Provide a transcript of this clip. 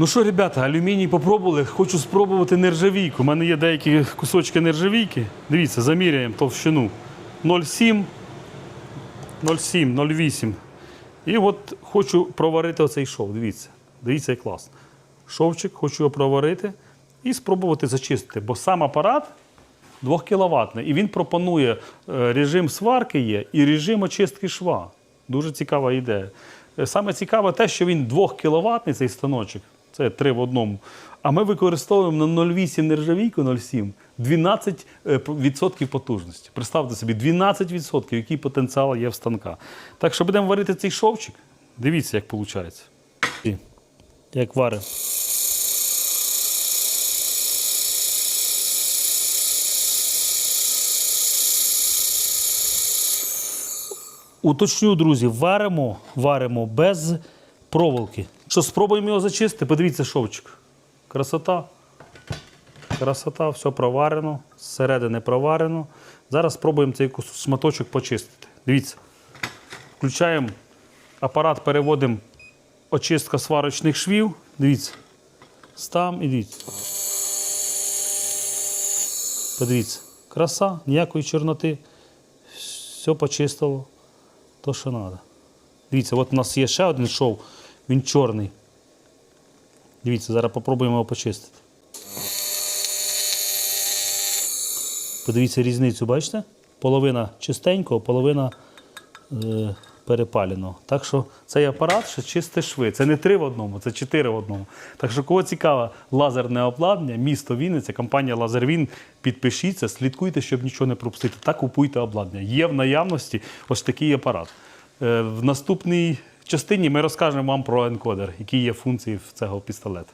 Ну що, ребята, алюміній попробували. Хочу спробувати нержавійку. У мене є деякі кусочки нержавійки. Дивіться, заміряємо товщину 0,7, 0,7, 0,8. І от хочу проварити оцей шов. Дивіться. Дивіться, як класно. Шовчик, хочу його проварити і спробувати зачистити. Бо сам апарат 2 кВт. І він пропонує е, режим сварки є і режим очистки шва. Дуже цікава ідея. Е, Саме цікаве те, що він 2 кВт цей станочок, це 3 в одному. А ми використовуємо на 0,8 нержавійку 0,7 12% е, потужності. Представте собі, 12%, який потенціал є в станка. Так що будемо варити цей шовчик. Дивіться, як виходить. Як варимо. Уточню, друзі, варимо, варимо без проволоки. Що спробуємо його зачистити? Подивіться шовчик. Красота. Красота, все проварено, зсередини проварено. Зараз спробуємо цей шматочок почистити. Дивіться. Включаємо апарат, переводимо очистка сварочних швів. Дивіться. Стам і дивіться. Подивіться. Краса, ніякої чорноти. Все почистило. То, що треба. Дивіться, от у нас є ще один шов, він чорний. Дивіться, зараз попробуємо його почистити. Подивіться різницю, бачите? Половина чистенького, половина е, перепаленого. Так що цей апарат ще чисте шви. Це не три в одному, це чотири в одному. Так що, кого цікаве лазерне обладнання, місто Вінниця, компанія Лазервін, підпишіться, слідкуйте, щоб нічого не пропустити. Та купуйте обладнання. Є в наявності ось такий апарат. Е, в наступній частині ми розкажемо вам про енкодер, які є функції в цього пістолета.